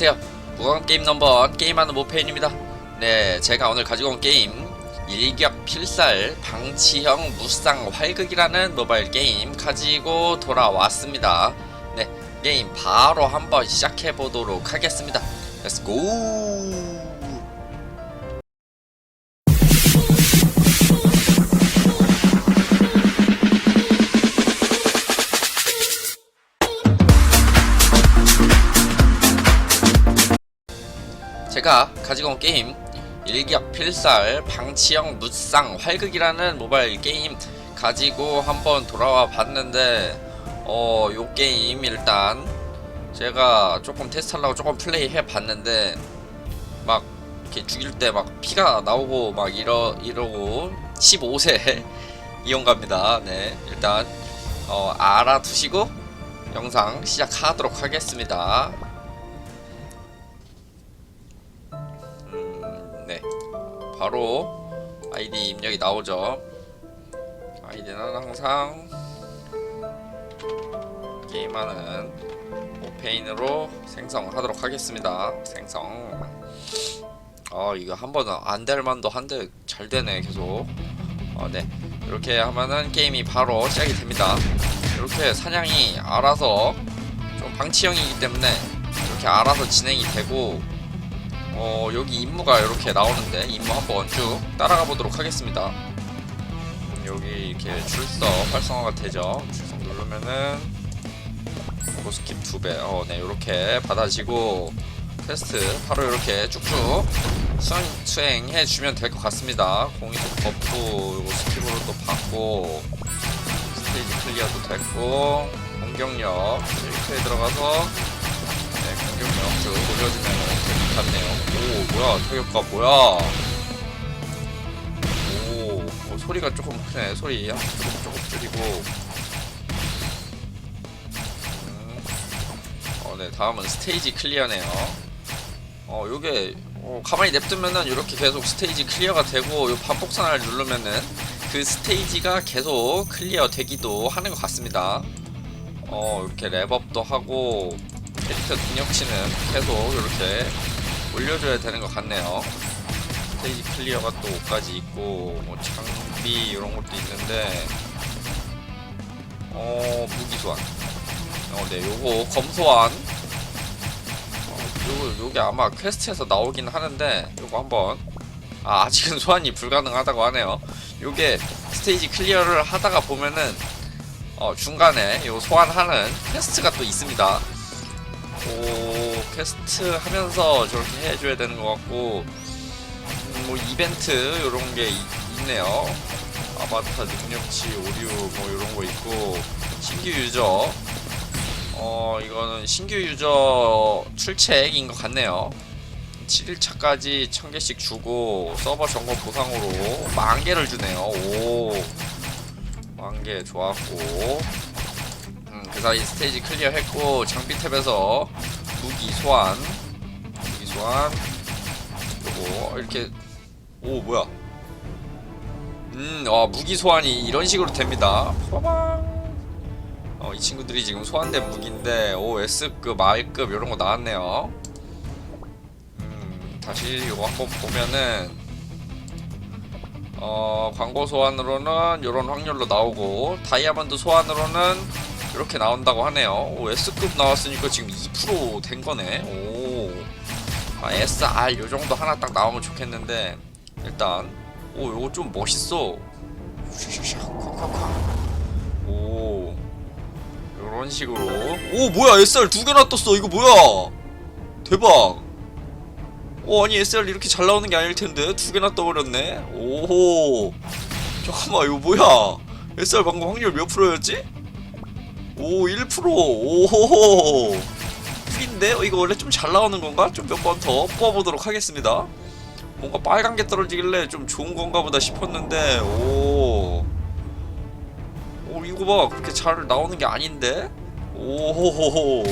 안녕하세요. 무광게임 넘버 게임하는 모페인입니다. 네, 제가 오늘 가지고 온 게임 일격 필살 방치형 무쌍 활극이라는 모바일 게임 가지고 돌아왔습니다. 네, 게임 바로 한번 시작해 보도록 하겠습니다. Go! 제가 가지고 온 게임 일격 필살 방치형 무쌍 활극이라는 모바일 게임 가지고 한번 돌아와 봤는데 어 요 게임 일단 제가 조금 테스트하려고 조금 플레이 해 봤는데 막 이렇게 죽일 때 막 피가 나오고 막 이러 이러고 15세 이용갑니다. 네 일단 어 알아두시고 영상 시작하도록 하겠습니다. 바로 아이디 입력이 나오죠. 아이디는 항상 게임하는 오페인으로 생성하도록 하겠습니다. 생성. 아 이거 한 번은 안 될 만도 한데 잘 되네 계속. 어, 네. 이렇게 하면은 게임이 바로 시작이 됩니다. 이렇게 사냥이 알아서 좀 방치형이기 때문에 이렇게 알아서 진행이 되고 어 여기 임무가 이렇게 나오는데 임무 한번 쭉 따라가 보도록 하겠습니다. 음, 여기 이렇게 출석 활성화가 되죠? 출석 누르면은 고스킵 2배. 어 네 이렇게 받아지고 퀘스트 바로 이렇게 쭉쭉 수행, 수행해 주면 될 것 같습니다. 공이도 요거 스킵으로 또 받고 스테이지 클리어도 됐고 공격력 실크에 들어가서 네, 공격력 쭉 올려주면 같네요. 오, 뭐야, 타격가 뭐야? 오, 어, 소리가 조금 크네. 소리 조금 조금 줄이고. 음. 어, 네, 다음은 스테이지 클리어네요. 어, 요게 어, 가만히 냅두면은 이렇게 계속 스테이지 클리어가 되고 요 반복선을 누르면은 그 스테이지가 계속 클리어 되기도 하는 것 같습니다. 어, 이렇게 랩업도 하고 캐릭터 능력치는 계속 이렇게 올려줘야 되는 것 같네요. 스테이지 클리어가 또 5까지 있고 뭐 장비 이런 것도 있는데 어 무기 소환. 어네 요거 검 소환. 어, 요거 요게 아마 퀘스트에서 나오긴 하는데 요거 한번 아 아직은 소환이 불가능하다고 하네요. 요게 스테이지 클리어를 하다가 보면은 어 중간에 요 소환하는 퀘스트가 또 있습니다. 오 퀘스트 하면서 저렇게 해줘야 되는 것 같고 음, 뭐 이벤트 이런 게 이- 있네요. 아바타 능력치 오류 뭐 이런 거 있고 신규 유저. 어 이거는 신규 유저 출첵인 것 같네요. 7일차까지 1000개씩 주고 서버 점검 보상으로 만 개를 주네요. 오. 만 개 좋았고. 음, 그 사이 스테이지 클리어 했고 장비 탭에서 무기 소환. 무기 소환. 요거 이렇게 오 뭐야. 음와 무기 소환이 이런 식으로 됩니다. 빠방 어 이 친구들이 지금 소환된 무기인데 오 S급 R급 이런 거 나왔네요. 음 다시 요거 한번 보면은 어 광고 소환으로는 이런 확률로 나오고 다이아몬드 소환으로는 이렇게 나온다고 하네요. 오, S급 나왔으니까 지금 2%된 거네. 오. 아, SR 요 정도 하나 딱 나오면 좋겠는데 일단 오, 요거 좀 멋있어. 오. 요런 식으로. 오, 뭐야? SR 두 개나 떴어. 이거 뭐야? 대박. 오, 아니 SR 이렇게 잘 나오는 게 아닐 텐데 두 개나 떠버렸네. 오호. 잠깐만, 이거 뭐야? SR 방금 확률 몇 프로였지? 오 1% 오호호. 풀인데? 어, 이거 원래 좀 잘 나오는 건가? 좀 몇 번 더 뽑아보도록 하겠습니다. 뭔가 빨간 게 떨어지길래 좀 좋은 건가 보다 싶었는데 오. 오 이거 봐. 그렇게 잘 나오는 게 아닌데? 오호호호.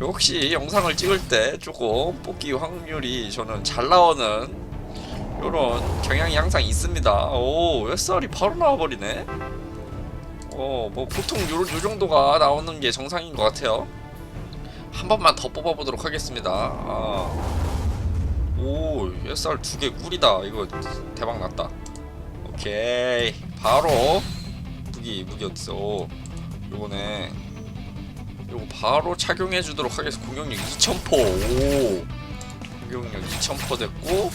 역시 영상을 찍을 때 조금 뽑기 확률이 저는 잘 나오는 요런 경향이 항상 있습니다. 오 SR이 바로 나와버리네 어, 뭐 보통 요, 요 정도가 나오는 게 정상인 것 같아요. 한 번만 더 뽑아보도록 하겠습니다. 아. 오, SR 두개 꿀이다. 이거 대박 났다. 오케이. 바로 무기 무기 어딨어? 요거네. 요거 바로 착용해 주도록 하겠습니다. 공격력 2000포. 오. 공격력 2000포 됐고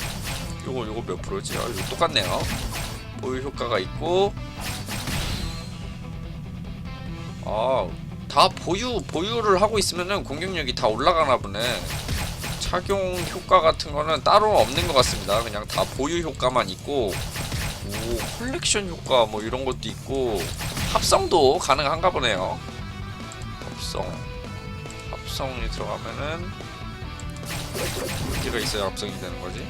요거 요거 몇 프로지? 아, 이거 똑같네요. 보유 효과가 있고 아, 다 보유 보유를 하고 있으면은 공격력이 다 올라가나 보네. 착용 효과 같은 거는 따로 없는 것 같습니다. 그냥 다 보유 효과만 있고 오 컬렉션 효과 뭐 이런 것도 있고 합성도 가능한가 보네요. 합성 합성이 들어가면은 몇 개가 있어야 합성이 되는 거지?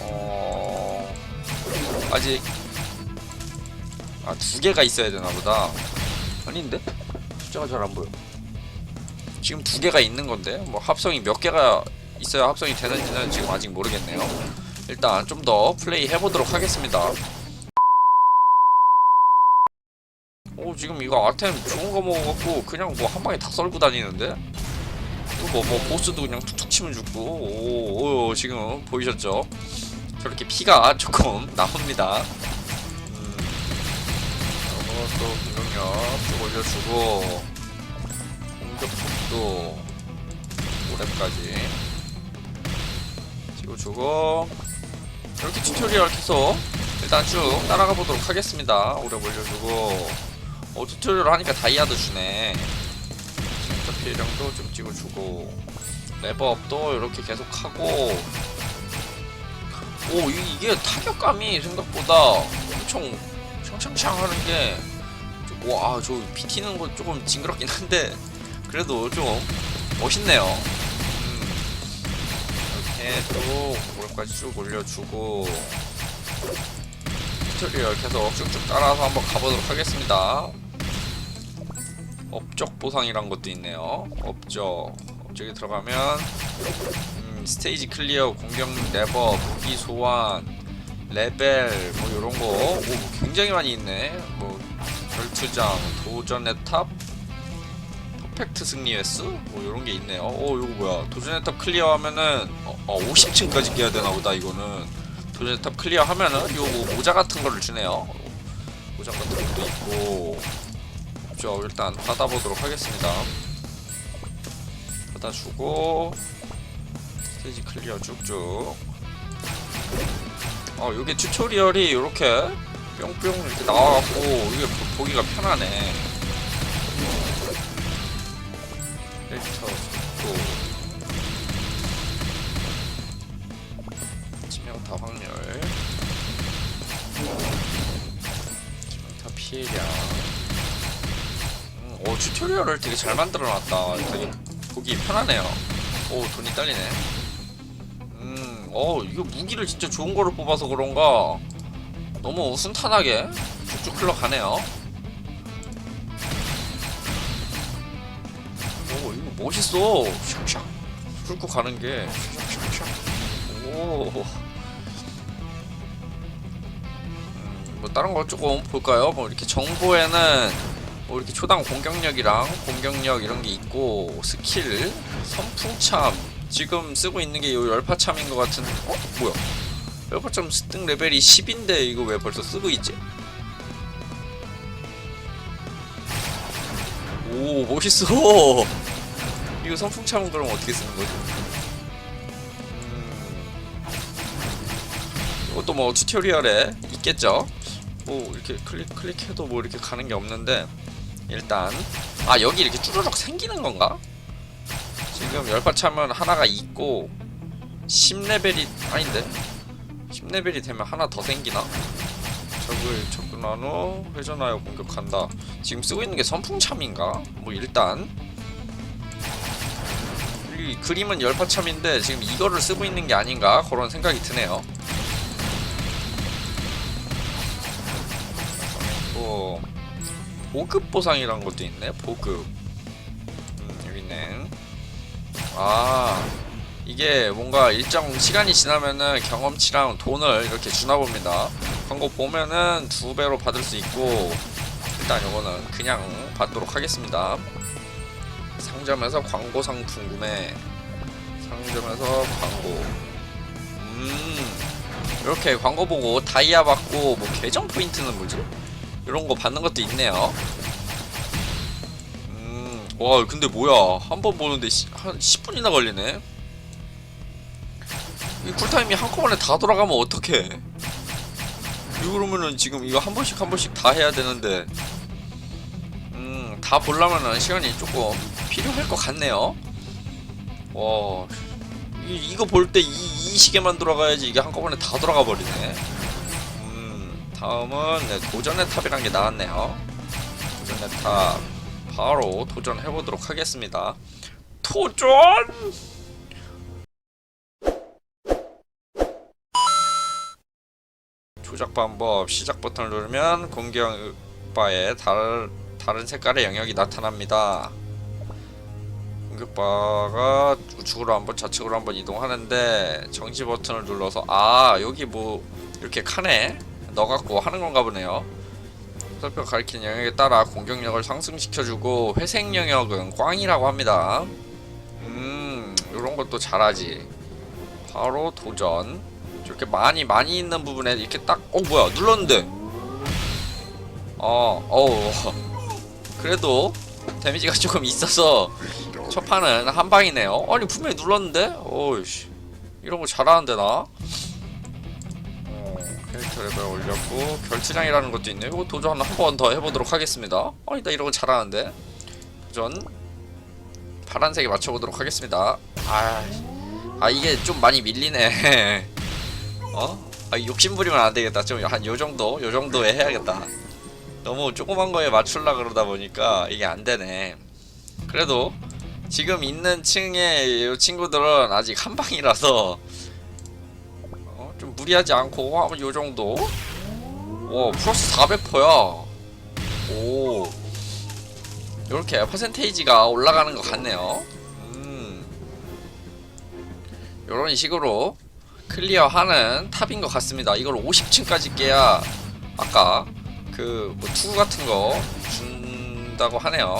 어 아직 아 두 개가 있어야 되나 보다. 아닌데? 숫자가 잘 안 보여. 지금 두 개가 있는 건데 뭐 합성이 몇 개가 있어야 합성이 되는지는 지금 아직 모르겠네요. 일단 좀 더 플레이 해보도록 하겠습니다. 오 지금 이거 아템 좋은 거 먹어갖고 그냥 뭐 한 방에 다 썰고 다니는데 이거 뭐, 뭐 보스도 그냥 툭툭 치면 죽고 오, 오 지금 보이셨죠? 저렇게 피가 조금 나옵니다. 음, 저것도 공격력 좀 올려주고 공격 속도 오랩까지 찍어주고 이렇게 튜토리얼 계속 일단 쭉 따라가 보도록 하겠습니다. 오래 올려주고 어 튜토리얼 하니까 다이아도 주네. 진짜 피해량도 좀 찍어주고 레버업도 이렇게 계속 하고. 오 이- 이게 타격감이 생각보다 엄청 창창창 하는 게 와저 비티는 거 조금 징그럽긴 한데 그래도 좀 멋있네요. 음, 이렇게 또 오늘까지 쭉 올려주고 튜토리얼 계속 쭉쭉 따라서 한번 가보도록 하겠습니다. 업적 보상이란 것도 있네요. 업적 업적에 들어가면 음, 스테이지 클리어, 공격 레버, 무기 소환, 레벨 뭐 이런 거 오, 굉장히 많이 있네. 뭐 결투장, 도전의 탑, 퍼펙트 승리 횟수 뭐 이런 게 있네요. 오 이거 뭐야? 도전의 탑 클리어하면은 어, 어 50층까지 깨야 되나 보다 이거는. 도전의 탑 클리어하면은 요거 뭐 모자 같은 거를 주네요. 모자 같은 것도 있고. 저 일단 받아보도록 하겠습니다. 받아주고 스테이지 클리어 쭉쭉. 어 요게 튜토리얼이 이렇게 뿅뿅 이렇게 나와갖고 이게 보- 보기가 편하네. 캐릭터 속도 치명타 확률. 치명타 피해량. 음, 오 튜토리얼을 되게 잘 만들어 놨다. 되게 보기 편하네요. 오 돈이 딸리네. 음 어 이거 무기를 진짜 좋은 거를 뽑아서 그런가? 너무 순탄하게 쭉쭉 흘러가네요 멋있어. 훑고 가는 게. 오. 음, 뭐 다른 거 조금 볼까요? 뭐 이렇게 정보에는 뭐 이렇게 초당 공격력이랑 공격력 이런 게 있고 스킬 선풍참. 지금 쓰고 있는 게요 열파참인 것 같은 어? 뭐야? 열파참 습득 레벨이 10인데 이거 왜 벌써 쓰고 있지? 오 멋있어 이거 선풍참은 그럼 어떻게 쓰는 거지? 음, 이것도 뭐 튜토리얼에 있겠죠? 뭐 이렇게 클릭 클릭해도 뭐 이렇게 가는 게 없는데 일단 아 여기 이렇게 쭈르륵 생기는 건가? 지금 열파참은 하나가 있고 10레벨이 아닌데 10레벨이 되면 하나 더 생기나? 적을 접근한 후 회전하여 공격한다. 지금 쓰고 있는 게 선풍참인가? 뭐 일단 이 그림은 열파참인데 지금 이거를 쓰고 있는 게 아닌가 그런 생각이 드네요. 또 보급 보상이란 것도 있네. 보급. 음, 여기 있네. 아 이게 뭔가 일정 시간이 지나면은 경험치랑 돈을 이렇게 주나 봅니다. 거 보면은 두 배로 받을 수 있고 일단 요거는 그냥 받도록 하겠습니다. 상점에서 광고 상품 구매. 상점에서 광고. 음. 이렇게 광고 보고 다이아 받고 뭐 계정 포인트는 뭐지? 이런 거 받는 것도 있네요. 음와 근데 뭐야? 한 번 보는데 시, 한 10분이나 걸리네? 이 쿨타임이 한꺼번에 다 돌아가면 어떡해? 이거 그러면은 지금 이거 한 번씩 한 번씩 다 해야 되는데. 음, 다 보려면은 시간이 조금 필요할 것 같네요. 와, 이, 이거 볼 때 이, 이 시계만 돌아가야지 이게 한꺼번에 다 돌아가 버리네. 음, 다음은 네, 도전의 탑이란 게 나왔네요. 도전의 탑 바로 도전해 보도록 하겠습니다. 도전! 조작 방법 시작 버튼을 누르면 공격 바에 다른 다른 색깔의 영역이 나타납니다. 공격바가 우측으로 한번 좌측으로 한번 이동하는데 정지 버튼을 눌러서 아 여기 뭐 이렇게 칸에 넣어갖고 하는 건가 보네요. 화살표 가리키는 영역에 따라 공격력을 상승시켜주고 회색 영역은 꽝이라고 합니다. 음 이런 것도 잘하지. 바로 도전. 이렇게 많이 많이 있는 부분에 이렇게 딱어 뭐야 눌렀는데 어 어우 그래도 데미지가 조금 있어서 첫 판은 한 방이네요. 아니 분명히 눌렀는데? 어이씨. 이런 거 잘하는데 나? 어, 캐릭터 레벨 올렸고 결투장이라는 것도 있네요. 이거 도전 한 번 더 해보도록 하겠습니다. 아니 나 이런 거 잘하는데? 도전 파란색에 맞춰보도록 하겠습니다. 아, 아 이게 좀 많이 밀리네. 어? 아 욕심부리면 안 되겠다. 좀 한 요 정도, 요 정도에 해야겠다. 너무 조그만 거에 맞출라 그러다 보니까 이게 안 되네. 그래도 지금 있는 층의 요 친구들은 아직 한 방이라서 어, 좀 무리하지 않고 하면 요 정도. 오 플러스 400%야. 오 이렇게 퍼센테이지가 올라가는 것 같네요. 음 이런 식으로 클리어하는 탑인 것 같습니다. 이걸 50층까지 깨야 아까 그뭐 투구 같은 거 준다고 하네요.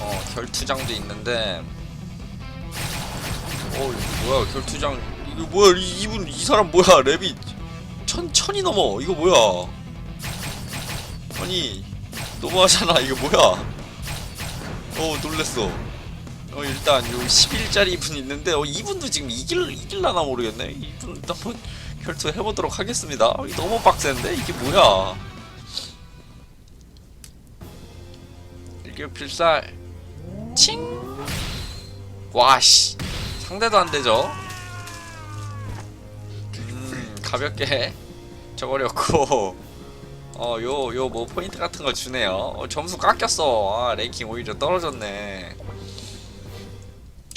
어 결투장도 있는데. 어 뭐야 결투장. 이거 뭐야 이, 이분 이 사람 뭐야 랩이. 천 천이 넘어. 이거 뭐야. 아니 너무하잖아. 이거 뭐야. 어 놀랬어. 어 일단 요 10일짜리 분 있는데 어 이분도 지금 이길 이길라나 모르겠네. 이분 한번 결투 해보도록 하겠습니다. 어, 너무 빡센데? 이게 뭐야? 이게 필살 칭 와씨 상대도 안 되죠. 음 가볍게 저버렸고 어 요 요 뭐 포인트 같은 거 주네요. 어, 점수 깎였어. 아 랭킹 오히려 떨어졌네.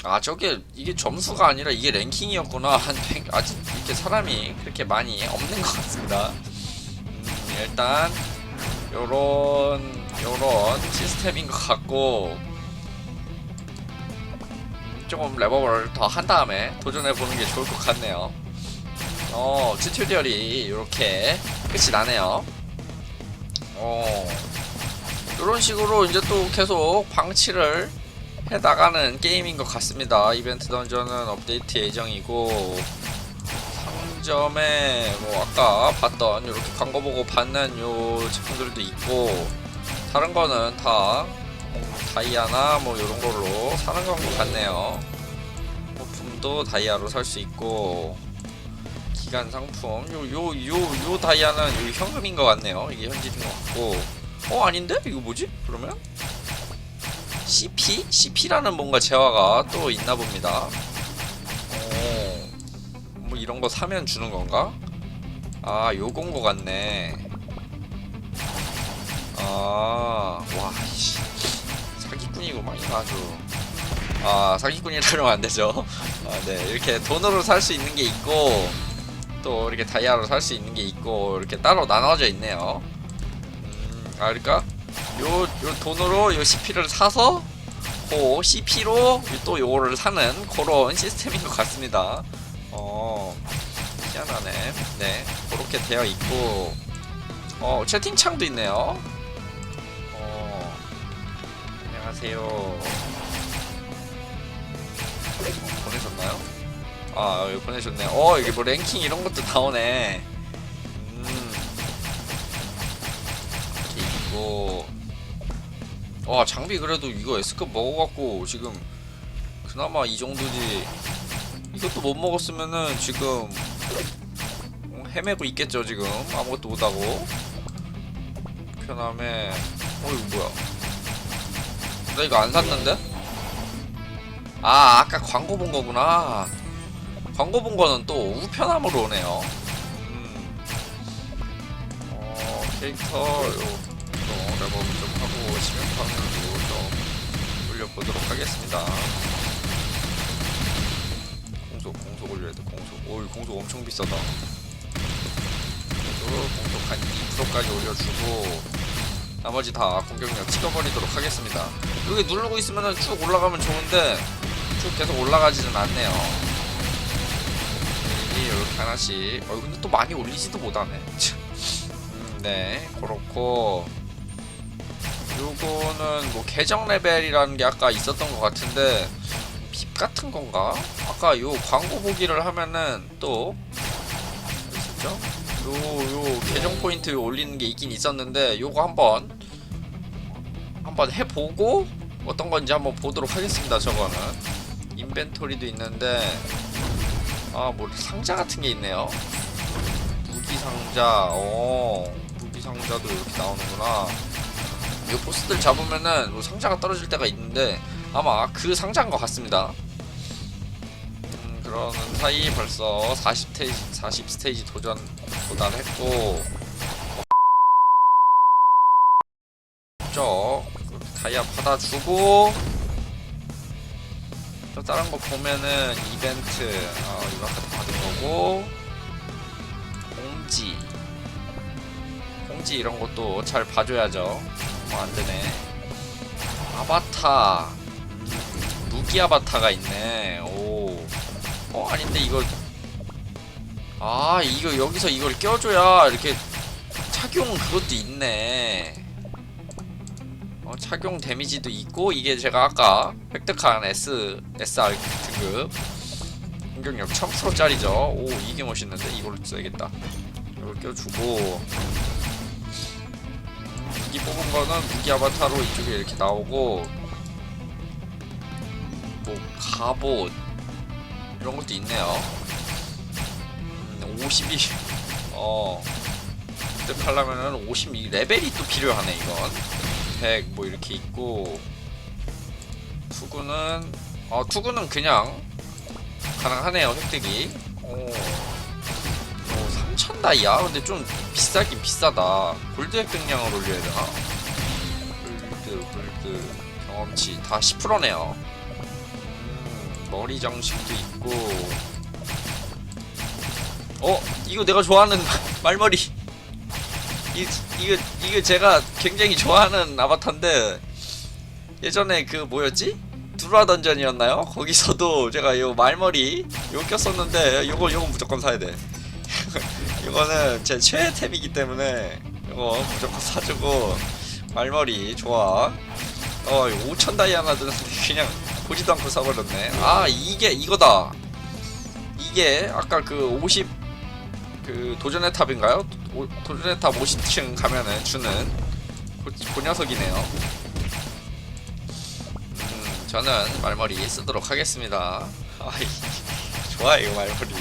아 저게 이게 점수가 아니라 이게 랭킹이었구나 한 100, 아직 이렇게 사람이 그렇게 많이 없는 것 같습니다 음, 일단 요런 요런 시스템인 것 같고 조금 레버를 더 한 다음에 도전해 보는 게 좋을 것 같네요 어 튜토리얼이 이렇게 끝이 나네요 어 이런 식으로 이제 또 계속 방치를 해 나가는 게임인 것 같습니다. 이벤트 던전은 업데이트 예정이고 상점에 뭐 아까 봤던 이렇게 광고 보고 받는 요 제품들도 있고 다른 거는 다뭐 다이아나 뭐 이런 걸로 사는 것 같네요. 부품도 다이아로 살 수 있고 기간 상품 요 요 요 요 다이아는 요 현금인 것 같네요. 이게 현질인 것 같고 어 아닌데 이거 뭐지? 그러면 CP? CP라는 뭔가 재화가 또 있나 봅니다. 오, 뭐 이런 거 사면 주는 건가? 아, 요건 거 같네. 아, 와, 씨. 사기꾼이구만, 이거 아주. 아, 사기꾼이라면 안 되죠. 아, 네. 이렇게 돈으로 살 수 있는 게 있고, 또 이렇게 다이아로 살 수 있는 게 있고, 이렇게 따로 나눠져 있네요. 음, 아, 그러니까 요, 요 돈으로 요 CP를 사서 그 CP로 또 요거를 사는 그런 시스템인 것 같습니다. 어, 희한하네. 네, 그렇게 되어 있고, 어, 채팅창도 있네요. 안녕하세요. 보내셨나요? 아 여기 보내셨네. 어 이게 뭐 랭킹 이런 것도 나오네. 음. 이거 와 장비 그래도 이거 S급 먹어갖고 지금 그나마 이 정도지. 이것도 못 먹었으면은 지금 어, 헤매고 있겠죠 지금 아무것도 못하고. 편함에 어 이거 뭐야? 나 이거 안 샀는데? 아 아까 광고 본 거구나. 광고 본 거는 또 우편함으로 오네요. 음. 어, 캐릭터 요, 또 레버브 좀 하고 확률도 좀 올려보도록 하겠습니다. 공속 공속 올려야 돼 공속. 오이 공속 엄청 비싸다. 그래도 공속 한 2%까지 올려주고 나머지 다 공격력 찍어버리도록 하겠습니다. 여기 누르고 있으면 쭉 올라가면 좋은데 쭉 계속 올라가지는 않네요. 이 이렇게 하나씩. 어 근데 또 많이 올리지도 못하네. 음, 네 그렇고 요거는 뭐 계정 레벨이라는 게 아까 있었던 것 같은데 빕 같은 건가? 아까 요 광고 보기를 하면은 또 있었죠? 요, 요 계정 포인트 올리는 게 있긴 있었는데 요거 한번 한번 해보고 어떤 건지 한번 보도록 하겠습니다 저거는. 인벤토리도 있는데 아 뭐 상자 같은 게 있네요. 무기 상자 어 무기 상자도 이렇게 나오는구나. 이 보스들 잡으면은 뭐 상자가 떨어질 때가 있는데 아마 그 상자인 것 같습니다. 음, 그러는 사이 벌써 40 스테이지 40 스테이지 도전 쪽 그렇게 다이아 받아주고. 또 다른 거 보면은 이벤트 어, 다 받은 거고. 공지. 공지 이런 것도 잘 봐줘야죠. 뭐 안되네. 아바타. 음, 무기 아바타가 있네. 오. 어? 아닌데 이거 아 이거 여기서 이걸 껴줘야 이렇게 착용 그것도 있네 어, 착용 데미지도 있고 이게 제가 아까 획득한 S SR 등급 공격력 1000%짜리죠. 오 이게 멋있는데 이걸로 써야겠다. 이걸 껴주고 무기 뽑은 거는 무기 아바타로 이쪽에 이렇게 나오고 뭐 갑옷 이런 것도 있네요. 음, 52 어. 획득하려면은 52 레벨이 또 필요하네 이건. 100 뭐 이렇게 있고. 투구는 어 투구는 그냥 가능하네요 획득이. 오, 오3000 다이아? 근데 좀 비싸긴 비싸다. 골드 획득량을 올려야 되나? 골드 골드 경험치 다 10%네요. 음, 머리 장식도 있고 어 이거 내가 좋아하는 말머리 이, 이거 이거 제가 굉장히 좋아하는 아바타인데 예전에 그 뭐였지? 두라 던전이었나요? 거기서도 제가 요 말머리 요 꼈었는데 요거 요거 무조건 사야 돼. 이거는 제 최애 템이기 때문에 이거 무조건 사주고 말머리 좋아. 어 5천 다이아나 드는데 그냥 보지도 않고 사버렸네. 아 이게 이거다. 이게 아까 그 50 그 도전의 탑인가요? 오- 도전의 탑 50층 가면은 주는 그, 그 녀석이네요. 음, 저는 말머리 쓰도록 하겠습니다. 아이, 좋아 이거 말머리.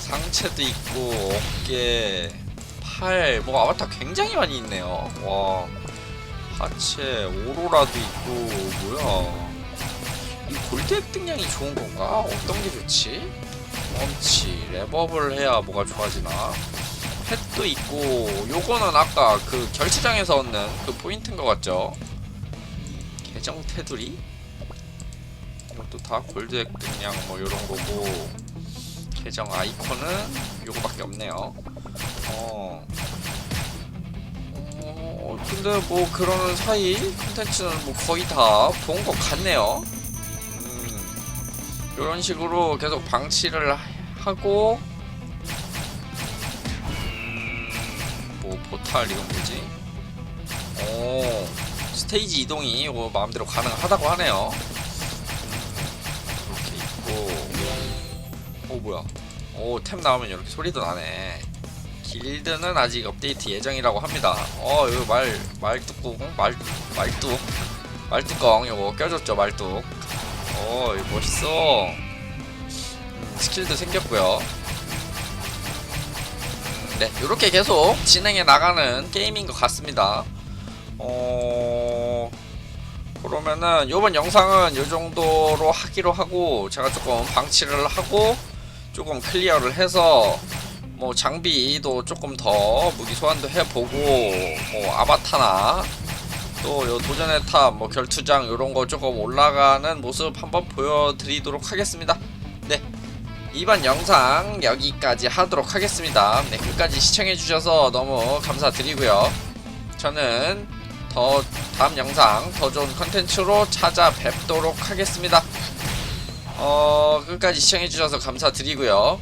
상체도 있고 어깨, 팔, 뭐 아바타 굉장히 많이 있네요. 와, 하체, 오로라도 있고 뭐야? 이 골드 획득량이 좋은 건가? 어떤 게 좋지? 경험치. 랩업을 해야 뭐가 좋아지나. 펫도 있고 요거는 아까 그 결치장에서 얻는 그 포인트인 것 같죠? 계정 테두리? 이것도 다 골드 획득량 뭐 요런 거고 계정 아이콘은 요거밖에 없네요. 어. 어, 근데 뭐 그러는 사이 콘텐츠는 뭐 거의 다 본 것 같네요. 음, 이런 식으로 계속 방치를 하- 하고 음, 뭐 포탈 이건 뭐지? 오 스테이지 이동이 뭐 마음대로 가능하다고 하네요. 음, 이렇게 있고. 오 뭐야? 오 템 나오면 이렇게 소리도 나네. 길드는 아직 업데이트 예정이라고 합니다. 어 이거 말 말뚝궁? 말 말뚝? 말뚜껑 요거 껴줬죠 말뚝 어 이거 멋있어. 음, 스킬도 생겼고요. 음, 네 이렇게 계속 진행해 나가는 게임인 것 같습니다. 어 그러면은 이번 영상은 이 정도로 하기로 하고 제가 조금 방치를 하고 조금 클리어를 해서 뭐 장비도 조금 더 무기 소환도 해보고 뭐 아바타나 또 요 도전의 탑, 뭐 결투장 이런 거 조금 올라가는 모습 한번 보여드리도록 하겠습니다. 네. 이번 영상 여기까지 하도록 하겠습니다. 네, 끝까지 시청해주셔서 너무 감사드리고요. 저는 더 다음 영상 더 좋은 컨텐츠로 찾아뵙도록 하겠습니다. 어, 끝까지 시청해주셔서 감사드리고요.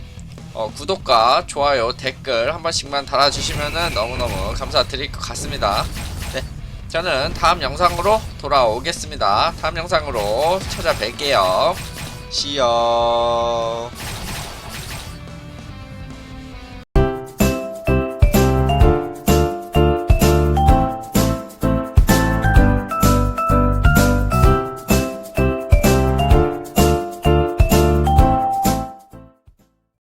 어, 구독과 좋아요, 댓글 한 번씩만 달아주시면 너무너무 감사드릴 것 같습니다. 네, 저는 다음 영상으로 돌아오겠습니다. 다음 영상으로 찾아뵐게요. 시요.